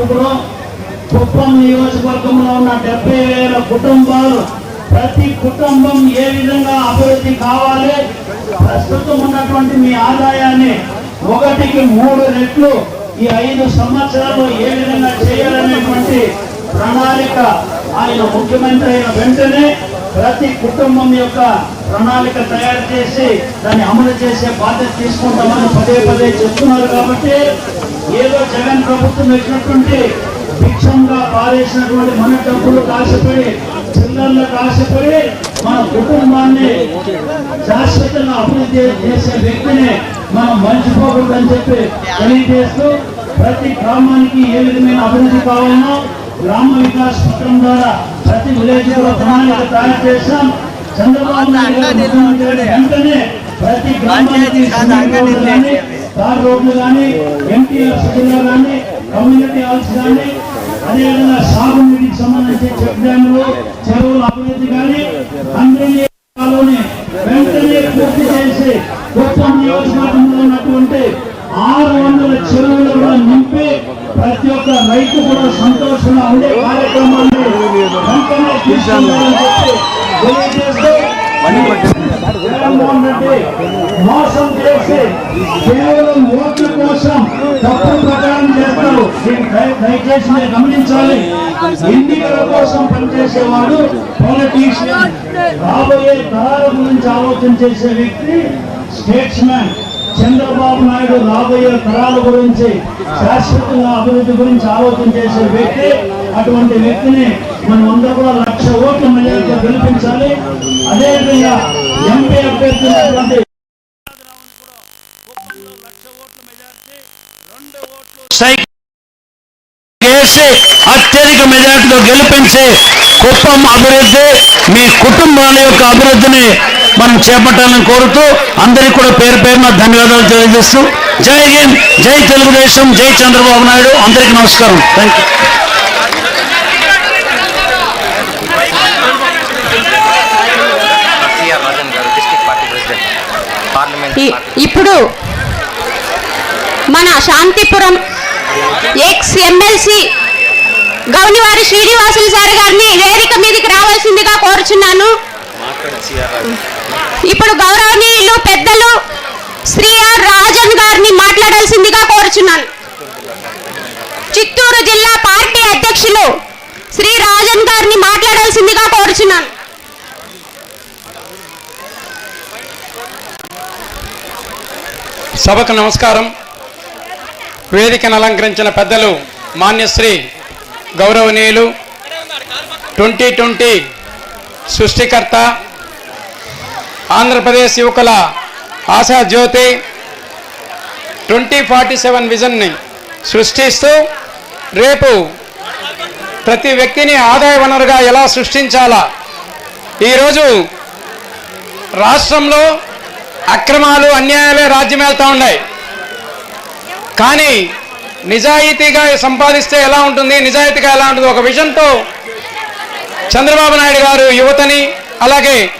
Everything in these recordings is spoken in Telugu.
కుటుంబం, కుప్పం నియోజకవర్గంలో ఉన్న డెబ్బై వేల కుటుంబాలు ప్రతి కుటుంబం ఏ విధంగా అభివృద్ధి కావాలి? ప్రస్తుతం ఉన్నటువంటి మీ ఆదాయాన్ని ఒకటికి మూడు రెట్లు ఈ ఐదు సంవత్సరాల్లో ఏ విధంగా చేయాలనేటువంటి ప్రణాళిక ఆయన ముఖ్యమంత్రి అయిన వెంటనే ప్రతి కుటుంబం యొక్క ప్రణాళిక తయారు చేసి దాన్ని అమలు చేసే బాధ్యత తీసుకుంటామని పదే పదే చెప్తున్నారు కాబట్టి ఏదో జగన్ ప్రభుత్వం వచ్చినటువంటి భిక్షంగా పారేసినటువంటి మన డబ్బులు కాశపడి చిల్లర్లకు ఆశపడి మన కుటుంబాన్ని శాశ్వతంగా అభివృద్ధి చేసే వ్యక్తిని మనం మర్చిపోకూడదని చెప్పి తెలియజేస్తూ ప్రతి గ్రామానికి ఏ విధమైన అభివృద్ధి కావాలనో గ్రామ వికాస్ పత్రం ద్వారా ప్రతి విలేజ్లో ప్రణాళిక తయారు చేశాం. చంద్రబాబు నాయుడు వెంటనే ప్రతి గ్రామానికి తార్ రోడ్లు కానీ ఎన్టీఆర్ సిటీలో కానీ కమ్యూనిటీ హాల్స్ కానీ అదేవిధంగా సాగునీటికి సంబంధించి చెక్ డ్యాములు చెరువుల అభివృద్ధి కానీ అందరినీ వెంటనే పూర్తి చేసి కుప్పం నియోజకవర్గంలో ఉన్నటువంటి ఆరు వందల చెరువులు కూడా నింపి ప్రతి ఒక్క రైతు కూడా సంతోషంగా ఉండే కార్యక్రమాన్ని వెంటనే తీసుకుంటామని చెప్పి తెలియజేస్తూ జగన్మోహన్ రెడ్డి మోసం చేసి కేవలం ఓట్ల కోసం తప్పు ప్రచారం చేస్తారు దయచేసి మీరు గమనించాలి ఎన్నికల కోసం పనిచేసేవాడు పొలిటీషియన్ రాబోయే తరాల గురించి ఆలోచన చేసే వ్యక్తి స్టేట్స్ మ్యాన్ చంద్రబాబు నాయుడు రాబోయే తరాల గురించి శాశ్వతంగా అభివృద్ధి గురించి ఆలోచన చేసే వ్యక్తి అటువంటి వ్యక్తిని మనం అందరూ కూడా లక్ష ఓట్ల మెజార్టీతో గెలిపించాలి. అదేవిధంగా ఎంపీ అభ్యర్థి చేసి అత్యధిక మెజార్టీతో గెలిపించి కుప్పం అభివృద్ధి మీ కుటుంబాల యొక్క అభివృద్ధిని మనం చేపట్టాలని కోరుతూ అందరికీ కూడా పేరు పేరున ధన్యవాదాలు తెలియజేస్తూ జై హింద్ జై తెలుగుదేశం జై చంద్రబాబు నాయుడు. అందరికీ నమస్కారం. థ్యాంక్ యూ సిఆర్ రాజన్ గారు డిస్ట్రిక్ట్ పార్టీ ప్రెసిడెంట్ పార్లమెంట్ ఇ- పార్టీ ఇప్పుడు మన Santhipuram ex MLC Gounivari Srinivasulu sir గారిని వేదిక మీదకి రావాల్సిందిగా కోరుచున్నాను. ఇప్పుడు గౌరవనీయులు పెద్దలు శ్రీ ఆర్ రాజన్ గారిని మాట్లాడాల్సిందిగా కోరుచున్నాను. చిత్తూరు జిల్లా పార్టీ అధ్యక్షులు శ్రీ రాజన్ గారిని మాట్లాడాల్సిందిగా కోరుచున్నాను. సభకు నమస్కారం. వేదికను అలంకరించిన పెద్దలు మాన్యశ్రీ గౌరవనీయులు ట్వంటీ ట్వంటీ సృష్టికర్త ఆంధ్రప్రదేశ్ యువకుల ఆశా జ్యోతి ట్వంటీ ఫార్టీ సెవెన్ విజన్ని సృష్టిస్తూ రేపు ప్రతి వ్యక్తిని ఆదాయ వనరుగా ఎలా సృష్టించాలా? ఈరోజు రాష్ట్రంలో అక్రమాలు అన్యాయాలే రాజ్యం వెళ్తూ ఉన్నాయి. కానీ నిజాయితీగా సంపాదిస్తే ఎలా ఉంటుంది నిజాయితీగా ఎలా ఉంటుంది ఒక విజన్తో చంద్రబాబు నాయుడు గారు యువతని అలాగే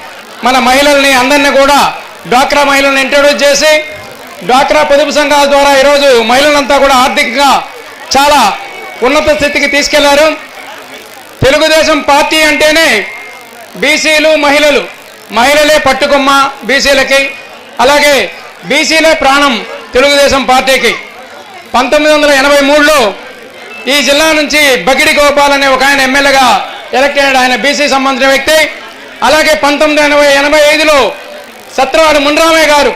మన మహిళల్ని అందరినీ కూడా డ్వాక్రా మహిళలను ఇంట్రడ్యూస్ చేసి డ్వాక్రా పొదుపు సంఘాల ద్వారా ఈరోజు మహిళలంతా కూడా ఆర్థికంగా చాలా ఉన్నత స్థితికి తీసుకెళ్ళారు. తెలుగుదేశం పార్టీ అంటేనే బీసీలు మహిళలు. మహిళలే పట్టుకొమ్మ బీసీలకి. అలాగే బీసీలే ప్రాణం తెలుగుదేశం పార్టీకి. పంతొమ్మిది వందల ఎనభై మూడులో ఈ జిల్లా నుంచి బగిడి గోపాల్ అనే ఒక ఆయన ఎమ్మెల్యేగా ఎలక్ట్ అయ్యాడు. ఆయన బీసీ సంబంధించిన వ్యక్తి. అలాగే పంతొమ్మిది ఎనభై ఎనభై ఐదులో సత్రవాడు మున్రామయ్య గారు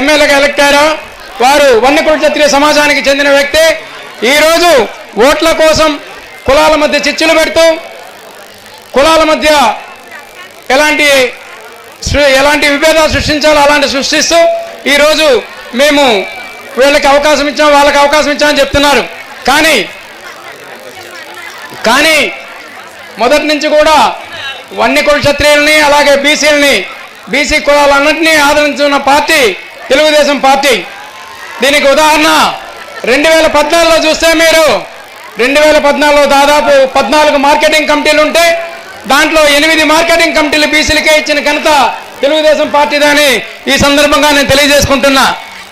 ఎమ్మెల్యేగా ఎలక్ట్ అయ్యారు. వారు వన్యకుల క్షత్రియ సమాజానికి చెందిన వ్యక్తి. ఈరోజు ఓట్ల కోసం కులాల మధ్య చిచ్చులు పెడుతూ కులాల మధ్య ఎలాంటి ఎలాంటి విభేదాలు సృష్టించాలో అలాంటి సృష్టిస్తూ ఈరోజు మేము వీళ్ళకి అవకాశం ఇచ్చాం వాళ్ళకి అవకాశం ఇచ్చామని చెప్తున్నారు. కానీ కానీ మొదటి నుంచి కూడా వన్ని కుల క్షత్రియుల్ని అలాగే బీసీలని బీసీ కులాలన్నింటినీ ఆదరించున్న పార్టీ తెలుగుదేశం పార్టీ. దీనికి ఉదాహరణ రెండు వేల పద్నాలుగులో చూస్తే మీరు రెండు వేల పద్నాలుగులో దాదాపు పద్నాలుగు మార్కెటింగ్ కమిటీలు ఉంటే దాంట్లో ఎనిమిది మార్కెటింగ్ కమిటీలు బీసీలకే ఇచ్చిన ఘనత తెలుగుదేశం పార్టీదని ఈ సందర్భంగా నేను తెలియజేసుకుంటున్నా.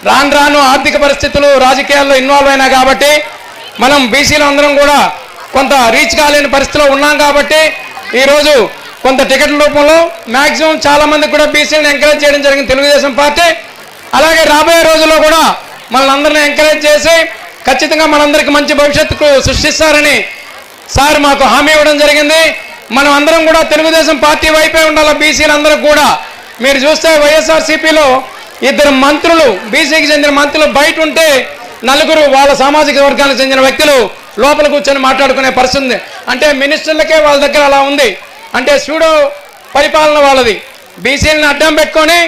రాను రాను ఆర్థిక పరిస్థితులు రాజకీయాల్లో ఇన్వాల్వ్ అయినా కాబట్టి మనం బీసీలు అందరం కూడా కొంత రీచ్ కాలేని పరిస్థితిలో ఉన్నాం కాబట్టి ఈరోజు కొంత టికెట్ల రూపంలో మ్యాక్సిమం చాలా మంది కూడా బీసీలను ఎంకరేజ్ చేయడం జరిగింది తెలుగుదేశం పార్టీ. అలాగే రాబోయే రోజుల్లో కూడా మనల్ని ఎంకరేజ్ చేసి ఖచ్చితంగా మనందరికీ మంచి భవిష్యత్తుకు సృష్టిస్తారని సార్ మాకు హామీ ఇవ్వడం జరిగింది. మనం అందరం కూడా తెలుగుదేశం పార్టీ వైపే ఉండాలి? బీసీలు అందరూ కూడా. మీరు చూస్తే వైఎస్ఆర్సీపీలో ఇద్దరు మంత్రులు బీసీకి చెందిన మంత్రులు బయట ఉంటే నలుగురు వాళ్ళ సామాజిక వర్గానికి చెందిన వ్యక్తులు లోపల కూర్చొని మాట్లాడుకునే పరిస్థితి ఉంది. అంటే మినిస్టర్లకే వాళ్ళ దగ్గర అలా ఉంది. అంటే సూడో పరిపాలన వాళ్ళది. బీసీలను అడ్డం పెట్టుకొని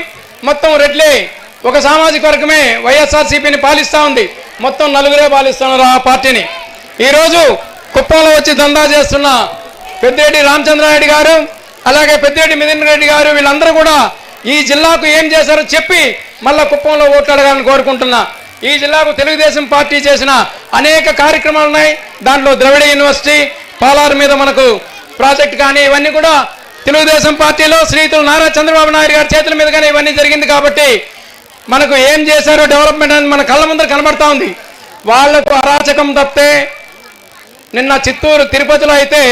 మొత్తం రెడ్లే ఒక సామాజిక వర్గమే వైఎస్ఆర్సీపీని పాలిస్తూ ఉంది. మొత్తం నలుగురే పాలిస్తున్నారు ఆ పార్టీని. ఈరోజు కుప్పంలో వచ్చి దందా చేస్తున్న పెద్దిరెడ్డి రామచంద్రారెడ్డి గారు అలాగే పెద్దిరెడ్డి మిథున్ రెడ్డి గారు వీళ్ళందరూ కూడా ఈ జిల్లాకు ఏం చేశారో చెప్పి మళ్ళా కుప్పంలో ఓట్లు అడగాలని కోరుకుంటున్నా. ఈ జిల్లాకు తెలుగుదేశం పార్టీ చేసిన అనేక కార్యక్రమాలు ఉన్నాయి. దాంట్లో ద్రవిడ యూనివర్సిటీ పాలారు మీద మనకు ప్రాజెక్ట్ కానీ ఇవన్నీ కూడా తెలుగుదేశం పార్టీలో శ్రీతులు నారా చంద్రబాబు నాయుడు గారి చేతుల మీదుగానే ఇవన్నీ జరిగింది కాబట్టి మనకు ఏం చేశారో డెవలప్మెంట్ అనేది మన కళ్ళ ముందర కనబడతా ఉంది. వాళ్ళకు అరాచకం తప్పితే నిన్న చిత్తూరు తిరుపతిలో అయితే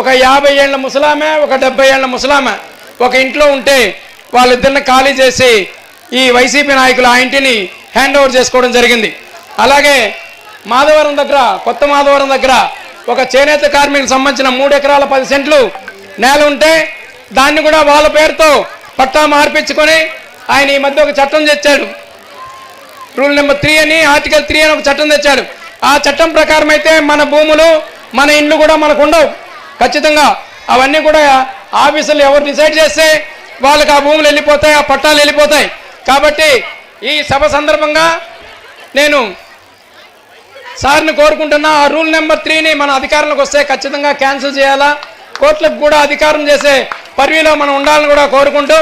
ఒక యాభై ఏళ్ళ ముసలామె ఒక డెబ్బై ఏళ్ళ ముసలామె. ఒక ఇంట్లో ఉంటే వాళ్ళిద్దరిని ఖాళీ చేసి ఈ వైసీపీ నాయకులు ఆ ఇంటిని హ్యాండ్ ఓవర్ చేసుకోవడం జరిగింది. అలాగే మాధవరం దగ్గర కొత్త మాధవరం దగ్గర ఒక చేనేత కార్మికులకు సంబంధించిన మూడు ఎకరాల పది సెంట్లు నేల ఉంటే దాన్ని కూడా వాళ్ళ పేరుతో పట్టా మార్పించుకొని ఆయన ఈ మధ్య ఒక చట్టం తెచ్చాడు. రూల్ నెంబర్ త్రీ అని ఆర్టికల్ త్రీ అని ఒక చట్టం తెచ్చాడు. ఆ చట్టం ప్రకారం అయితే మన భూములు మన ఇండ్లు కూడా మనకు ఉండవు. ఖచ్చితంగా అవన్నీ కూడా ఆఫీసులు ఎవరు డిసైడ్ చేస్తే వాళ్ళకి ఆ భూములు వెళ్ళిపోతాయి ఆ పట్టాలు వెళ్ళిపోతాయి. కాబట్టి ఈ సభ సందర్భంగా నేను సార్ని కోరుకుంటున్నా ఆ రూల్ నెంబర్ త్రీని మన అధికారంలోకి వస్తే ఖచ్చితంగా క్యాన్సిల్ చేయాలా? కోర్టులకు కూడా అధికారం చేసే పరివిలో మనం ఉండాలని కూడా కోరుకుంటూ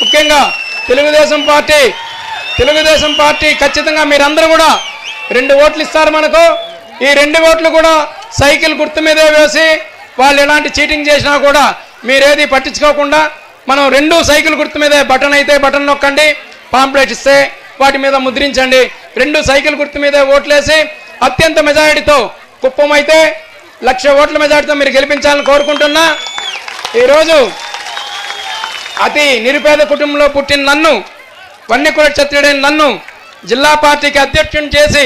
ముఖ్యంగా తెలుగుదేశం పార్టీ తెలుగుదేశం పార్టీ ఖచ్చితంగా మీరందరూ కూడా రెండు ఓట్లు ఇస్తారు మనకు. ఈ రెండు ఓట్లు కూడా సైకిల్ గుర్తు మీదే వేసి వాళ్ళు ఎలాంటి చీటింగ్ చేసినా కూడా మీరేది పట్టించుకోకుండా మనం రెండు సైకిల్ గుర్తు మీదే బటన్ అయితే బటన్ నొక్కండి పాంప్లెట్ ఇస్తే వాటి మీద ముద్రించండి. రెండు సైకిల్ గుర్తు మీదే ఓట్లేసి అత్యంత మెజారిటీతో కుప్పం అయితే లక్ష ఓట్ల మెజారిటీతో మీరు గెలిపించాలని కోరుకుంటున్నా. ఈరోజు అతి నిరుపేద కుటుంబంలో పుట్టిన నన్ను వన్యకుల క్షత్రుడైన నన్ను జిల్లా పార్టీకి అధ్యక్షుని చేసి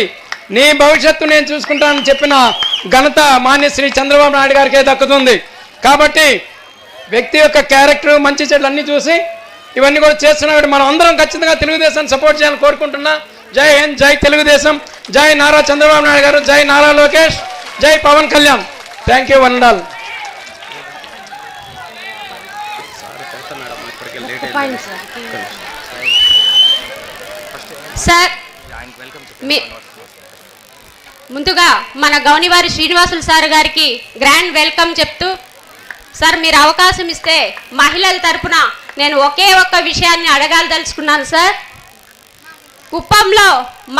నీ భవిష్యత్తు నేను చూసుకుంటానని చెప్పిన ఘనత మాన్య శ్రీ చంద్రబాబు నాయుడు గారికే దక్కుతుంది. కాబట్టి వ్యక్తి యొక్క క్యారెక్టర్ మంచి చెట్లు అన్ని చూసి ఇవన్నీ కూడా చేస్తున్నాడు మనం అందరం ఖచ్చితంగా తెలుగుదేశాన్ని సపోర్ట్ చేయాలని కోరుకుంటున్నా. జై హింద్ జై తెలుగుదేశం జై నారా చంద్రబాబు నాయుడు గారు జై నారా లోకేష్ జై Pawan Kalyan. Thank you one all sir మీ ముందుగా మన గౌనివారి శ్రీనివాసులు సార్ గారికి గ్రాండ్ వెల్కమ్ చెప్తూ సార్ మీరు అవకాశం ఇస్తే మహిళల తరపున నేను ఒకే ఒక్క విషయాన్ని అడగాలదలుచుకున్నాను సార్. కుప్పంలో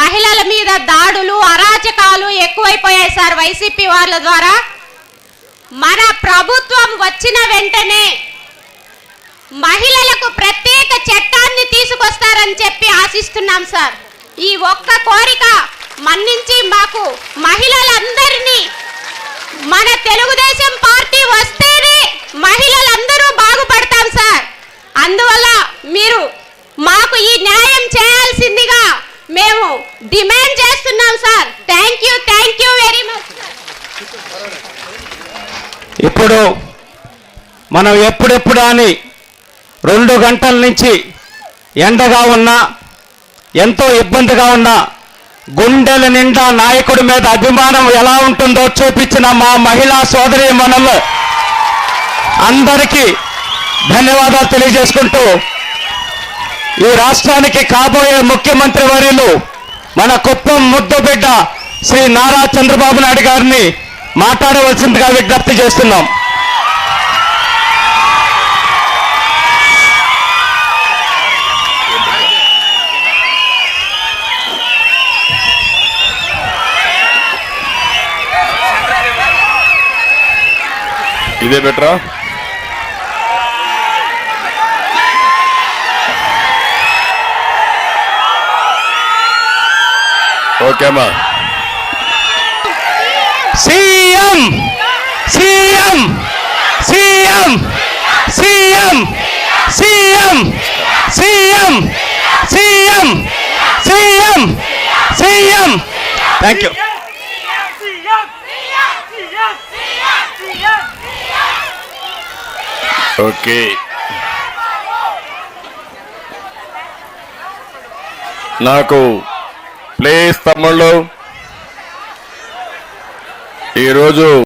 మహిళల మీద దాడులు అరాచకాలు ఎక్కువైపోయాయి సార్ వైసీపీ వాళ్ళ ద్వారా. మన ప్రభుత్వం వచ్చిన వెంటనే మహిళలకు ప్రత్యేక చట్టాన్ని తీసుకొస్తారని చెప్పి ఆశిస్తున్నాం సార్. ఈ ఒక్క కోరిక మన్నించి మాకు మహిళలందరినీ మన తెలుగుదేశం పార్టీ వస్తేనే మహిళలందరూ బాగుపడతాం సార్. అందువల్ల మీరు మాకు ఈ న్యాయం చేయాల్సిందిగా మేము డిమాండ్ చేస్తున్నాం sir. Thank you thank you very much ఇప్పుడు మనం ఎప్పుడెప్పుడు అని రెండు గంటల నుంచి ఎండగా ఉన్నా ఎంతో ఇబ్బందిగా ఉన్నా గుండెల నిండా నాయకుడి మీద అభిమానం ఎలా ఉంటుందో చూపించిన మా మహిళా సోదరి మనలు అందరికీ ధన్యవాదాలు తెలియజేసుకుంటూ ఈ రాష్ట్రానికి కాబోయే ముఖ్యమంత్రి వర్యులు మన కుప్పం ముద్దుబిడ్డ శ్రీ నారా చంద్రబాబు నాయుడు గారిని మాట్లాడవలసిందిగా విజ్ఞప్తి చేస్తున్నాం. ఇదే బెటరా? ఓకే అమ్మా. CM CM CM CM CM CM CM CM CM thank you okay. నాకు ప్లేస్ తమ్ముళ్ళు ఈరోజు